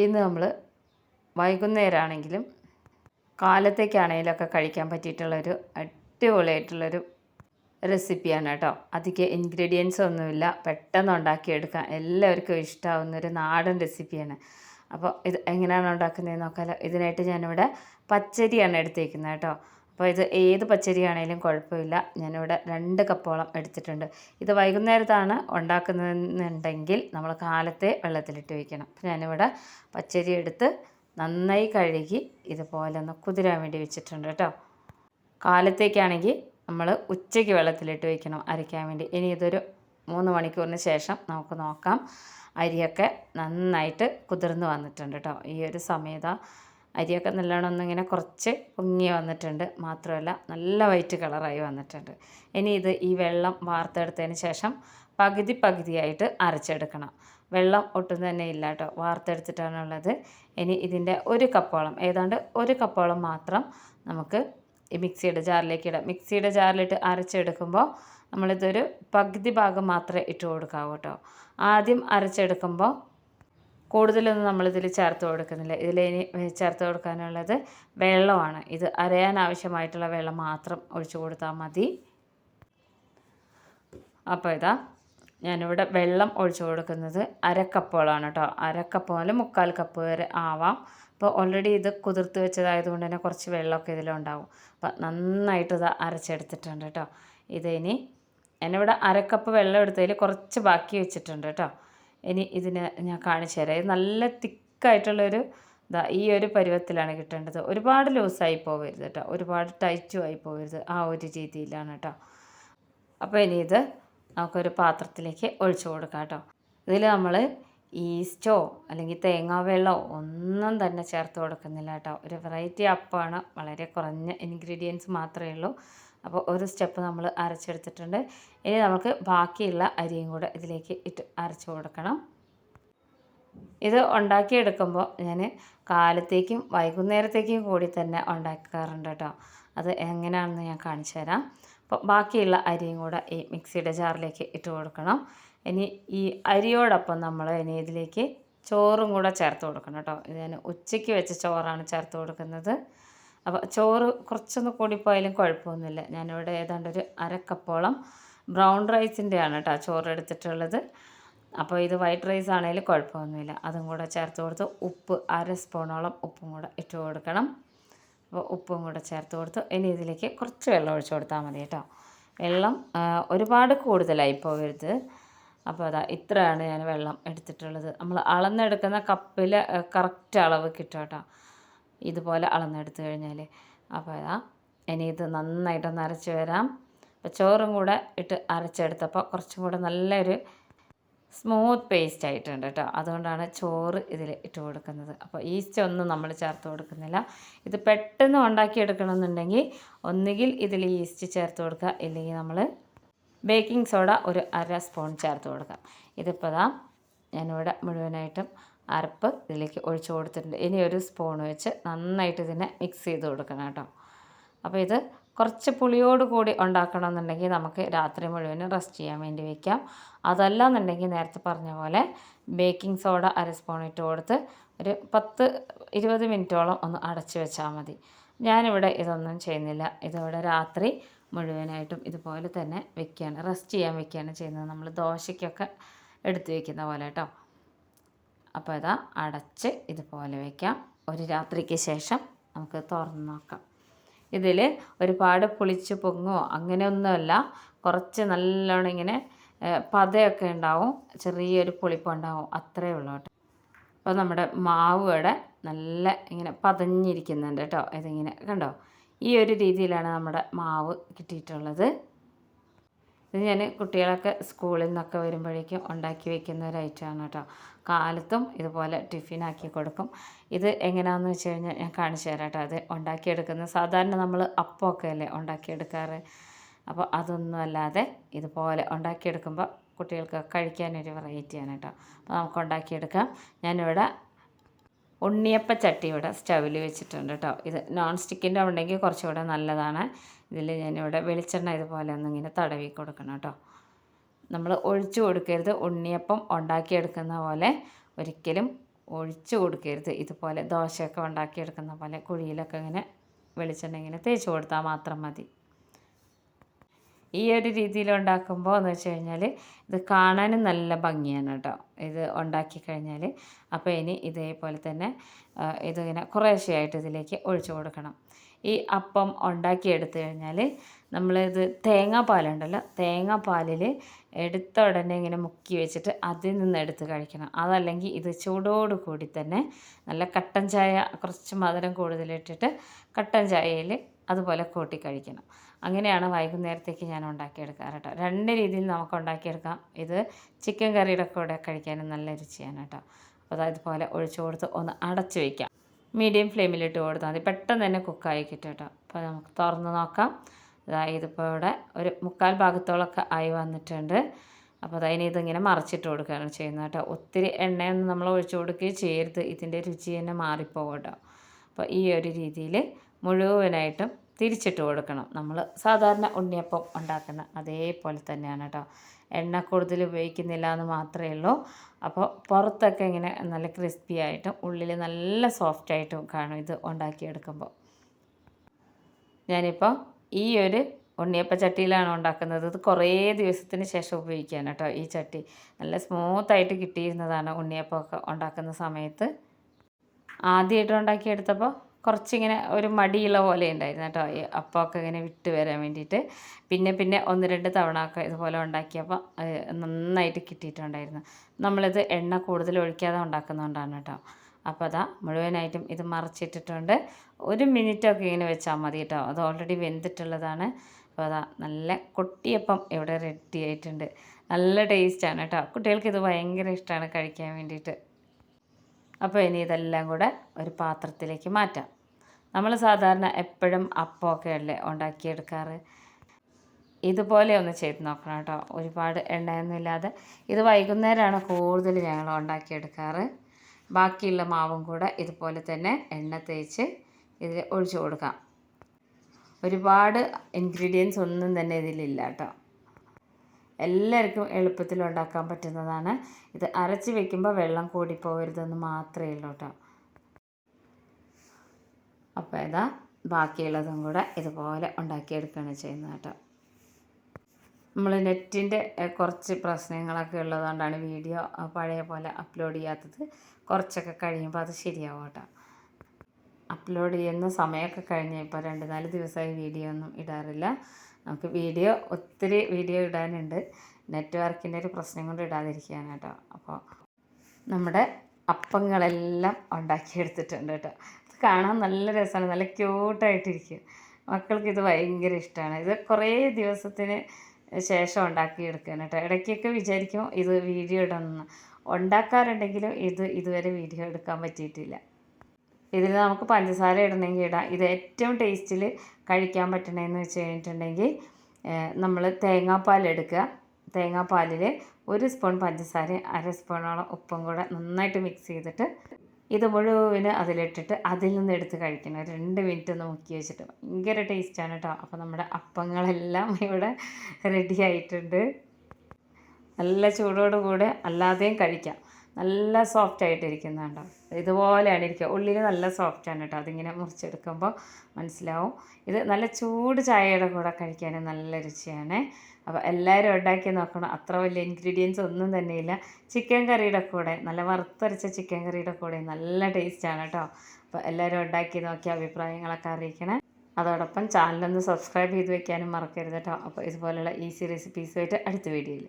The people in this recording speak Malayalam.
ഇന്ന് നമ്മൾ വൈകുന്നേരമാണെങ്കിലും കാലത്തേക്കാണെങ്കിലൊക്കെ കഴിക്കാൻ പറ്റിയിട്ടുള്ളൊരു അടിപൊളിയായിട്ടുള്ളൊരു റെസിപ്പിയാണ് കേട്ടോ. അധികം ഇൻഗ്രീഡിയൻസ് ഒന്നുമില്ല. പെട്ടെന്ന് ഉണ്ടാക്കിയെടുക്കാം എല്ലാവർക്കും ഇഷ്ടമാവുന്ന ഒരു നാടൻ റെസിപ്പിയാണ്. അപ്പോൾ ഇത് എങ്ങനെയാണ് ഉണ്ടാക്കുന്നതെന്ന് നോക്കാമല്ലോ ഇതിനായിട്ട് ഞാനിവിടെ പച്ചരിയാണ് എടുത്തേക്കുന്നത് കേട്ടോ. അപ്പോൾ ഇത് ഏത് പച്ചരിയാണേലും കുഴപ്പമില്ല. ഞാനിവിടെ രണ്ട് കപ്പോളം എടുത്തിട്ടുണ്ട്. ഇത് വൈകുന്നേരത്താണ് ഉണ്ടാക്കുന്നതെന്നുണ്ടെങ്കിൽ നമ്മൾ കാലത്തെ വെള്ളത്തിലിട്ട് വയ്ക്കണം അപ്പോൾ ഞാനിവിടെ പച്ചരി എടുത്ത് നന്നായി കഴുകി ഇതുപോലെ ഒന്ന് കുതിരാൻ വേണ്ടി വെച്ചിട്ടുണ്ട് കേട്ടോ. കാലത്തേക്കാണെങ്കിൽ നമ്മൾ ഉച്ചയ്ക്ക് വെള്ളത്തിലിട്ട് വയ്ക്കണം അരയ്ക്കാൻ വേണ്ടി. ഇനി ഇതൊരു മൂന്ന് മണിക്കൂറിന് ശേഷം നമുക്ക് നോക്കാം. അരിയൊക്കെ നന്നായിട്ട് കുതിർന്ന് വന്നിട്ടുണ്ട് കേട്ടോ. ഈ ഒരു സമയത്ത് അരിയൊക്കെ നല്ലോണം ഒന്നിങ്ങനെ കുറച്ച് പൊങ്ങി വന്നിട്ടുണ്ട്. മാത്രമല്ല നല്ല വൈറ്റ് കളറായി വന്നിട്ടുണ്ട്. ഇനി ഇത് ഈ വെള്ളം വാർത്തെടുത്തതിന് ശേഷം പകുതി പകുതിയായിട്ട് അരച്ചെടുക്കണം. വെള്ളം ഒട്ടും തന്നെ ഇല്ല കേട്ടോ. വാർത്തെടുത്തിട്ടാണുള്ളത്. ഇനി ഇതിന്റെ ഒരു കപ്പോളം ഏതാണ്ട് ഒരു കപ്പോളം മാത്രം നമുക്ക് ഈ മിക്സിയുടെ ജാറിലേക്ക് ഇടാം. മിക്സിയുടെ ജാറിലിട്ട് അരച്ചെടുക്കുമ്പോൾ നമ്മളിതൊരു പകുതി ഭാഗം മാത്രമേ ഇട്ട് കൊടുക്കാവൂ കേട്ടോ. ആദ്യം അരച്ചെടുക്കുമ്പോൾ കൂടുതലൊന്നും നമ്മളിതിൽ ചേർത്ത് കൊടുക്കുന്നില്ല. ഇതിൽ ഇനി ചേർത്ത് കൊടുക്കാനുള്ളത് വെള്ളമാണ്. ഇത് അരയാൻ ആവശ്യമായിട്ടുള്ള വെള്ളം മാത്രം ഒഴിച്ചു കൊടുത്താൽ മതി. അപ്പോൾ ഇതാ ഞാനിവിടെ വെള്ളം ഒഴിച്ചു കൊടുക്കുന്നത് അരക്കപ്പോളാണ് കേട്ടോ. അരക്കപ്പ് മുക്കാൽ കപ്പ് വരെ ആവാം. അപ്പോൾ ഓൾറെഡി ഇത് കുതിർത്ത് വെച്ചതായതുകൊണ്ട് തന്നെ കുറച്ച് വെള്ളമൊക്കെ ഇതിലുണ്ടാവും അപ്പോൾ നന്നായിട്ട് ഇത് അരച്ചെടുത്തിട്ടുണ്ട് കേട്ടോ. ഇതിനി ഞാനിവിടെ അരക്കപ്പ് വെള്ളം എടുത്തതിൽ കുറച്ച് ബാക്കി വെച്ചിട്ടുണ്ട് കേട്ടോ. ഇനി ഇതിന് ഞാൻ കാണിച്ചു തരാം. ഇത് നല്ല തിക്കായിട്ടുള്ളൊരു ഇതാ ഈ ഒരു പരുവത്തിലാണ് കിട്ടേണ്ടത്. ഒരുപാട് ലൂസായി പോകരുത് കേട്ടോ. ഒരുപാട് ടൈറ്റും ആയി പോകരുത് ആ ഒരു രീതിയിലാണ് കേട്ടോ. അപ്പോൾ ഇനി ഇത് നമുക്കൊരു പാത്രത്തിലേക്ക് ഒഴിച്ചു കൊടുക്കാം കേട്ടോ. ഇതിൽ നമ്മൾ ഈസ്റ്റോ അല്ലെങ്കിൽ തേങ്ങാ വെള്ളമോ ഒന്നും തന്നെ ചേർത്ത് കൊടുക്കുന്നില്ല കേട്ടോ. ഒരു വെറൈറ്റി അപ്പമാണ് വളരെ കുറഞ്ഞ ഇൻഗ്രീഡിയൻസ് മാത്രമേ ഉള്ളൂ. അപ്പോൾ ഒരു സ്റ്റെപ്പ് നമ്മൾ അരച്ചെടുത്തിട്ടുണ്ട്. ഇനി നമുക്ക് ബാക്കിയുള്ള അരിയും കൂടെ ഇതിലേക്ക് ഇട്ട് അരച്ചു കൊടുക്കണം. ഇത് ഉണ്ടാക്കിയെടുക്കുമ്പോൾ ഞാൻ കാലത്തേക്കും വൈകുന്നേരത്തേക്കും കൂടി തന്നെ ഉണ്ടാക്കാറുണ്ട് കേട്ടോ. അത് എങ്ങനെയാണെന്ന് ഞാൻ കാണിച്ചു തരാം. അപ്പോൾ ബാക്കിയുള്ള അരിയും കൂടെ ഈ മിക്സിയുടെ ജാറിലേക്ക് ഇട്ട് കൊടുക്കണം. ഇനി ഈ അരിയോടൊപ്പം നമ്മൾ ഇനി ഇതിലേക്ക് ചോറും കൂടെ ചേർത്ത് കൊടുക്കണം കേട്ടോ. ഞാൻ ഉച്ചയ്ക്ക് വെച്ച ചോറാണ് ചേർത്ത് കൊടുക്കുന്നത്. അപ്പോൾ ചോറ് കുറച്ചൊന്ന് കൂടിപ്പോയാലും കുഴപ്പമൊന്നുമില്ല. ഞാനിവിടെ ഏതാണ്ട് ഒരു അരക്കപ്പോളം ബ്രൗൺ റൈസിന്റെയാണ് കേട്ടോ ചോറ് എടുത്തിട്ടുള്ളത് അപ്പോൾ ഇത് വൈറ്റ് റൈസ് ആണെങ്കിലും കുഴപ്പമൊന്നുമില്ല. അതും കൂടെ ചേർത്ത് കൊടുത്ത് ഉപ്പ് അര സ്പൂണോളം ഉപ്പും കൂടെ ഇട്ട് കൊടുക്കണം. അപ്പോൾ ഉപ്പും കൂടെ ചേർത്ത് കൊടുത്ത് ഇനി ഇതിലേക്ക് കുറച്ച് വെള്ളം ഒഴിച്ച് കൊടുത്താൽ മതി കേട്ടോ. വെള്ളം ഒരുപാട് കൂടുതലായി പോകരുത്. അപ്പോൾ അതാ ഇത്രയാണ് ഞാൻ വെള്ളം എടുത്തിട്ടുള്ളത്. നമ്മൾ അളന്നെടുക്കുന്ന കപ്പിൽ കറക്റ്റ് അളവ് കിട്ടും കേട്ടോ. ഇതുപോലെ അളന്നെടുത്ത് കഴിഞ്ഞാൽ അപ്പോൾ അതാ ഇനി ഇത് നന്നായിട്ടൊന്ന് അരച്ച് വരാം. അപ്പോൾ ചോറും കൂടെ ഇട്ട് അരച്ചെടുത്തപ്പോൾ കുറച്ചും കൂടെ നല്ലൊരു സ്മൂത്ത് പേസ്റ്റ് ആയിട്ടുണ്ട് കേട്ടോ. അതുകൊണ്ടാണ് ചോറ് ഇതിൽ ഇട്ട് കൊടുക്കുന്നത്. അപ്പോൾ ഈസ്റ്റ് ഒന്നും നമ്മൾ ചേർത്ത് കൊടുക്കുന്നില്ല. ഇത് പെട്ടെന്ന് ഉണ്ടാക്കിയെടുക്കണമെന്നുണ്ടെങ്കിൽ ഒന്നുകിൽ ഇതിൽ ഈസ്റ്റ് ചേർത്ത് കൊടുക്കുക. ഇല്ലെങ്കിൽ നമ്മൾ ബേക്കിംഗ് സോഡ ഒരു അര സ്പൂൺ ചേർത്ത് കൊടുക്കാം ഇതിപ്പോൾ ഞാനിവിടെ മുഴുവനായിട്ടും അരപ്പ് ഇതിലേക്ക് ഒഴിച്ച് കൊടുത്തിട്ടുണ്ട്. ഇനി ഒരു സ്പൂൺ വെച്ച് നന്നായിട്ട് ഇതിനെ മിക്സ് ചെയ്ത് കൊടുക്കണം കേട്ടോ. അപ്പോൾ ഇത് കുറച്ച് പുളിയോട് കൂടി ഉണ്ടാക്കണമെന്നുണ്ടെങ്കിൽ നമുക്ക് രാത്രി മുഴുവനും റെസ്റ്റ് ചെയ്യാൻ വേണ്ടി വെക്കാം. അതല്ല എന്നുണ്ടെങ്കിൽ നേരത്തെ പറഞ്ഞ പോലെ ബേക്കിംഗ് സോഡ അര സ്പൂൺ ഇട്ട് കൊടുത്ത് ഒരു പത്ത് ഇരുപത് മിനിറ്റോളം ഒന്ന് അടച്ചു വെച്ചാൽ മതി. ഞാനിവിടെ ഇതൊന്നും ചെയ്യുന്നില്ല. ഇതിവിടെ രാത്രി മുഴുവനായിട്ടും ഇതുപോലെ തന്നെ വെക്കുകയാണ് റെസ്റ്റ് ചെയ്യാൻ വെക്കുകയാണ് ചെയ്യുന്നത്. നമ്മൾ ദോശയ്ക്കൊക്കെ എടുത്ത് വെക്കുന്ന പോലെ കേട്ടോ. അപ്പോൾ ഇതാ അടച്ച് ഇതുപോലെ വയ്ക്കാം ഒരു രാത്രിക്ക് ശേഷം നമുക്ക് തുറന്ന് നോക്കാം. ഇതിൽ ഒരുപാട് പുളിച്ച് പൊങ്ങോ അങ്ങനെയൊന്നുമല്ല. കുറച്ച് നല്ലോണം ഇങ്ങനെ പതയൊക്കെ ഉണ്ടാവും. ചെറിയൊരു പുളിപ്പുണ്ടാവും അത്രയേ ഉള്ളൂ കേട്ടോ. അപ്പോൾ നമ്മുടെ മാവ് ഇവിടെ നല്ല ഇങ്ങനെ പതഞ്ഞിരിക്കുന്നുണ്ട് കേട്ടോ. ഇതിങ്ങനെ കണ്ടോ? ഈ ഒരു രീതിയിലാണ് നമ്മുടെ മാവ് കിട്ടിയിട്ടുള്ളത്. ഇത് ഞാൻ കുട്ടികളൊക്കെ സ്കൂളിൽ നിന്നൊക്കെ വരുമ്പോഴേക്കും ഉണ്ടാക്കി വെക്കുന്ന ഒരു ഐറ്റമാണ് കേട്ടോ. കാലത്തും ഇതുപോലെ ടിഫിനാക്കി കൊടുക്കും. ഇത് എങ്ങനെയാണെന്ന് വെച്ച് കഴിഞ്ഞാൽ ഞാൻ കാണിച്ചു തരാം കേട്ടോ അത് ഉണ്ടാക്കിയെടുക്കുന്നത് സാധാരണ നമ്മൾ അപ്പമൊക്കെ അല്ലേ ഉണ്ടാക്കിയെടുക്കാറ്. അപ്പോൾ അതൊന്നും അല്ലാതെ ഇതുപോലെ ഉണ്ടാക്കിയെടുക്കുമ്പോൾ കുട്ടികൾക്ക് കഴിക്കാനൊരു വെറൈറ്റിയാണ് കേട്ടോ. അപ്പോൾ നമുക്ക് ഉണ്ടാക്കിയെടുക്കാം. ഞാനിവിടെ ഉണ്ണിയപ്പ ചട്ടി ഇവിടെ സ്റ്റവിൽ വെച്ചിട്ടുണ്ട് കേട്ടോ. ഇത് നോൺ സ്റ്റിക്കിന്റെ ഉണ്ടെങ്കിൽ കുറച്ചുകൂടെ നല്ലതാണ്. ഇതിൽ ഞാനിവിടെ വെളിച്ചെണ്ണ ഇതുപോലെ ഒന്നിങ്ങനെ തടവി കൊടുക്കണം കേട്ടോ. നമ്മൾ ഒഴിച്ചു കൊടുക്കരുത്. ഉണ്ണിയപ്പം ഉണ്ടാക്കിയെടുക്കുന്ന പോലെ ഒരിക്കലും ഒഴിച്ചു കൊടുക്കരുത്. ഇതുപോലെ ദോശയൊക്കെ ഉണ്ടാക്കിയെടുക്കുന്ന പോലെ കുഴിയിലൊക്കെ ഇങ്ങനെ വെളിച്ചെണ്ണ ഇങ്ങനെ തേച്ച് കൊടുത്താൽ മാത്രം മതി. ഈ ഒരു രീതിയിൽ ഉണ്ടാക്കുമ്പോൾ എന്ന് വെച്ച് കഴിഞ്ഞാൽ ഇത് കാണാനും നല്ല ഭംഗിയാണ് കേട്ടോ. ഇത് ഉണ്ടാക്കി കഴിഞ്ഞാൽ അപ്പോൾ ഇനി ഇതേപോലെ തന്നെ ഇതിങ്ങനെ കുറേശ്ശെയായിട്ട് ഇതിലേക്ക് ഒഴിച്ചു കൊടുക്കണം. ഈ അപ്പം ഉണ്ടാക്കിയെടുത്തു കഴിഞ്ഞാൽ നമ്മളിത് തേങ്ങാപ്പാലുണ്ടല്ലോ തേങ്ങാപ്പാലിൽ എടുത്ത ഉടനെ ഇങ്ങനെ മുക്കി വെച്ചിട്ട് അതിൽ നിന്ന് എടുത്ത് കഴിക്കണം. അതല്ലെങ്കിൽ ഇത് ചൂടോട് കൂടി തന്നെ നല്ല കട്ടൻ ചായ കുറച്ച് മധുരം കൂടുതലിട്ടിട്ട് കട്ടൻ ചായയിൽ അതുപോലെ കൂട്ടി കഴിക്കണം. അങ്ങനെയാണ് വൈകുന്നേരത്തേക്ക് ഞാൻ ഉണ്ടാക്കിയെടുക്കാറ് കേട്ടോ. രണ്ട് രീതിയിൽ നമുക്ക് ഉണ്ടാക്കിയെടുക്കാം. ഇത് ചിക്കൻ കറിയുടെ കൂടെ കഴിക്കാനും നല്ല രുചിയാണ് കേട്ടോ. അപ്പോൾ അതുപോലെ ഒഴിച്ചു കൊടുത്ത് ഒന്ന് അടച്ച് വയ്ക്കാം മീഡിയം ഫ്ലെയിമിലിട്ട് കൊടുത്താൽ മതി. പെട്ടെന്ന് തന്നെ കുക്കായി കിട്ടും കേട്ടോ. അപ്പോൾ നമുക്ക് തുറന്ന് നോക്കാം. ഇതിപ്പോൾ ഇവിടെ ഒരു മുക്കാൽ ഭാഗത്തോളമൊക്കെ ആയി വന്നിട്ടുണ്ട്. അപ്പോൾ അതിന് ഇതിങ്ങനെ മറിച്ചിട്ട് കൊടുക്കുകയാണ് ചെയ്യുന്നത് കേട്ടോ. ഒത്തിരി എണ്ണയൊന്നും നമ്മൾ ഒഴിച്ചു കൊടുക്കുകയും ചെയ്യരുത്. ഇതിന്റെ രുചി തന്നെ മാറിപ്പോകും കേട്ടോ അപ്പോൾ ഈ ഒരു രീതിയിൽ മുഴുവനായിട്ടും തിരിച്ചിട്ട് കൊടുക്കണം. നമ്മൾ സാധാരണ ഉണ്ണിയപ്പം ഉണ്ടാക്കുന്ന അതേപോലെ തന്നെയാണ് കേട്ടോ. എണ്ണ കൂടുതൽ ഉപയോഗിക്കുന്നില്ല എന്ന് മാത്രമേ ഉള്ളൂ. അപ്പോൾ പുറത്തൊക്കെ ഇങ്ങനെ നല്ല ക്രിസ്പി ആയിട്ടും ഉള്ളിൽ നല്ല സോഫ്റ്റ് ആയിട്ടും കാണും ഇത് ഉണ്ടാക്കിയെടുക്കുമ്പോൾ. ഞാനിപ്പോൾ ഈ ഒരു ഉണ്ണിയപ്പ ചട്ടിയിലാണ് ഉണ്ടാക്കുന്നത്. ഇത് കുറേ ദിവസത്തിന് ശേഷം ഉപയോഗിക്കാൻ കേട്ടോ ഈ ചട്ടി. നല്ല സ്മൂത്തായിട്ട് കിട്ടിയിരുന്നതാണ് ഉണ്ണിയപ്പമൊക്കെ ഉണ്ടാക്കുന്ന സമയത്ത്. ആദ്യമായിട്ട് ഉണ്ടാക്കിയെടുത്തപ്പോൾ കുറച്ചിങ്ങനെ ഒരു മടിയുള്ള പോലെ ഉണ്ടായിരുന്നു കേട്ടോ ഈ അപ്പമൊക്കെ ഇങ്ങനെ വിട്ട് വരാൻ വേണ്ടിയിട്ട്. പിന്നെ പിന്നെ ഒന്ന് രണ്ട് തവണ ഒക്കെ ഇതുപോലെ ഉണ്ടാക്കിയപ്പോൾ നന്നായിട്ട് കിട്ടിയിട്ടുണ്ടായിരുന്നു. നമ്മളിത് എണ്ണ കൂടുതൽ ഒഴിക്കാതെ ഉണ്ടാക്കുന്നതുകൊണ്ടാണ് കേട്ടോ അപ്പോൾ അതാ മുഴുവനായിട്ടും ഇത് മറിച്ചിട്ടിട്ടുണ്ട്. ഒരു മിനിറ്റൊക്കെ ഇങ്ങനെ വെച്ചാൽ മതി കേട്ടോ. അത് ഓൾറെഡി വെന്തിട്ടുള്ളതാണ്. അപ്പോൾ അതാ നല്ല കൊട്ടിയപ്പം ഇവിടെ റെഡി ആയിട്ടുണ്ട്. നല്ല ടേസ്റ്റാണ് കേട്ടോ. കുട്ടികൾക്ക് ഇത് ഭയങ്കര ഇഷ്ടമാണ് കഴിക്കാൻ വേണ്ടിയിട്ട്. അപ്പോൾ ഇനി ഇതെല്ലാം കൂടെ ഒരു പാത്രത്തിലേക്ക് മാറ്റാം. നമ്മൾ സാധാരണ എപ്പോഴും അപ്പമൊക്കെ അല്ലേ ഉണ്ടാക്കിയെടുക്കാറ്? ഇതുപോലെ ഒന്ന് ചെയ്ത് നോക്കണം കേട്ടോ. ഒരുപാട് എണ്ണയൊന്നും ഇല്ലാതെ. ഇത് വൈകുന്നേരമാണ് കൂടുതൽ ഞങ്ങൾ ഉണ്ടാക്കിയെടുക്കാറ്. ബാക്കിയുള്ള മാവും കൂടെ ഇതുപോലെ തന്നെ എണ്ണ തേച്ച് ഇതിൽ ഒഴിച്ചു കൊടുക്കാം. ഒരുപാട് ഇൻഗ്രീഡിയൻസ് ഒന്നും തന്നെ ഇതിലില്ല കേട്ടോ. എല്ലാവർക്കും എളുപ്പത്തിൽ ഉണ്ടാക്കാൻ പറ്റുന്നതാണ്. ഇത് അരച്ച് വെക്കുമ്പോൾ വെള്ളം കൂടിപ്പോകരുതെന്ന് മാത്രമേ ഉള്ളൂ കേട്ടോ. അപ്പോൾ ഇതാ ബാക്കിയുള്ളതും കൂടെ ഇതുപോലെ ഉണ്ടാക്കിയെടുക്കുകയാണ് ചെയ്യുന്നത് കേട്ടോ. നമ്മൾ നെറ്റിന്റെ കുറച്ച് പ്രശ്നങ്ങളൊക്കെ ഉള്ളതുകൊണ്ടാണ് വീഡിയോ പഴയ പോലെ അപ്ലോഡ് ചെയ്യാത്തത്. കുറച്ചൊക്കെ കഴിയുമ്പോൾ അത് ശരിയാവും കേട്ടോ. അപ്ലോഡ് ചെയ്യുന്ന സമയമൊക്കെ കഴിഞ്ഞ് ഇപ്പോൾ രണ്ട് നാല് ദിവസമായി വീഡിയോ ഒന്നും ഇടാറില്ല. നമുക്ക് വീഡിയോ ഒത്തിരി വീഡിയോ ഇടാനുണ്ട്. നെറ്റ്വർക്കിന്റെ ഒരു പ്രശ്നം കൊണ്ട് ഇടാതിരിക്കുകയാണ് കേട്ടോ. അപ്പോൾ നമ്മുടെ അപ്പങ്ങളെല്ലാം ഉണ്ടാക്കിയെടുത്തിട്ടുണ്ട് കേട്ടോ. ഇത് കാണാൻ നല്ല രസമാണ്. നല്ല ക്യൂട്ടായിട്ടിരിക്കും. മക്കൾക്ക് ഇത് ഭയങ്കര ഇഷ്ടമാണ്. ഇത് കുറേ ദിവസത്തിന് ശേഷം ഉണ്ടാക്കിയെടുക്കുകയാണ് കേട്ടോ. ഇടയ്ക്കൊക്കെ വിചാരിക്കും ഇത് വീഡിയോ ഇടണമെന്ന്. ഉണ്ടാക്കാറുണ്ടെങ്കിലും ഇത് ഇതുവരെ വീഡിയോ എടുക്കാൻ പറ്റിയിട്ടില്ല. ഇതിൽ നമുക്ക് പഞ്ചസാര ഇടണമെങ്കിൽ ഇടാം. ഇത് ഏറ്റവും ടേസ്റ്റിൽ കഴിക്കാൻ പറ്റണമെന്ന് വെച്ച് കഴിഞ്ഞിട്ടുണ്ടെങ്കിൽ നമ്മൾ തേങ്ങാപ്പാൽ എടുക്കുക. തേങ്ങാപ്പാലിൽ ഒരു സ്പൂൺ പഞ്ചസാര അര സ്പൂണോളം ഉപ്പും കൂടെ നന്നായിട്ട് മിക്സ് ചെയ്തിട്ട് ഇത് മുഴുവൻ അതിലിട്ടിട്ട് അതിൽ നിന്ന് എടുത്ത് കഴിക്കണം. രണ്ട് മിനിറ്റ് ഒന്ന് മുക്കി വെച്ചിട്ട്. ഭയങ്കര ടേസ്റ്റാണ് കേട്ടോ അപ്പോൾ നമ്മുടെ അപ്പങ്ങളെല്ലാം ഇവിടെ റെഡി ആയിട്ടുണ്ട്. നല്ല ചൂടോടുകൂടെ അല്ലാതെയും കഴിക്കാം. നല്ല സോഫ്റ്റ് ആയിട്ടിരിക്കുന്നുണ്ടോ. ഇതുപോലെയാണ് ഇരിക്കുക. ഉള്ളിൽ നല്ല സോഫ്റ്റാണ് കേട്ടോ. അതിങ്ങനെ മുറിച്ചെടുക്കുമ്പോൾ മനസ്സിലാവും. ഇത് നല്ല ചൂട് ചായയുടെ കൂടെ കഴിക്കാനും നല്ല രുചിയാണ്. അപ്പോൾ എല്ലാവരും ഉണ്ടാക്കി നോക്കണം. അത്ര വലിയ ഇൻഗ്രീഡിയൻസ് ഒന്നും തന്നെയില്ല ചിക്കൻ കറിയുടെ കൂടെ നല്ല വറുത്തരച്ച ചിക്കൻ കറിയുടെ കൂടെ നല്ല ടേസ്റ്റാണ് കേട്ടോ. അപ്പോൾ എല്ലാവരും ഉണ്ടാക്കി നോക്കി അഭിപ്രായങ്ങളൊക്കെ അറിയിക്കണേ. അതോടൊപ്പം ചാനലൊന്ന് സബ്സ്ക്രൈബ് ചെയ്ത് വെക്കാനും മറക്കരുത് കേട്ടോ. അപ്പോൾ ഇതുപോലുള്ള ഈസി റെസിപ്പീസുമായിട്ട് അടുത്ത വീഡിയോയിൽ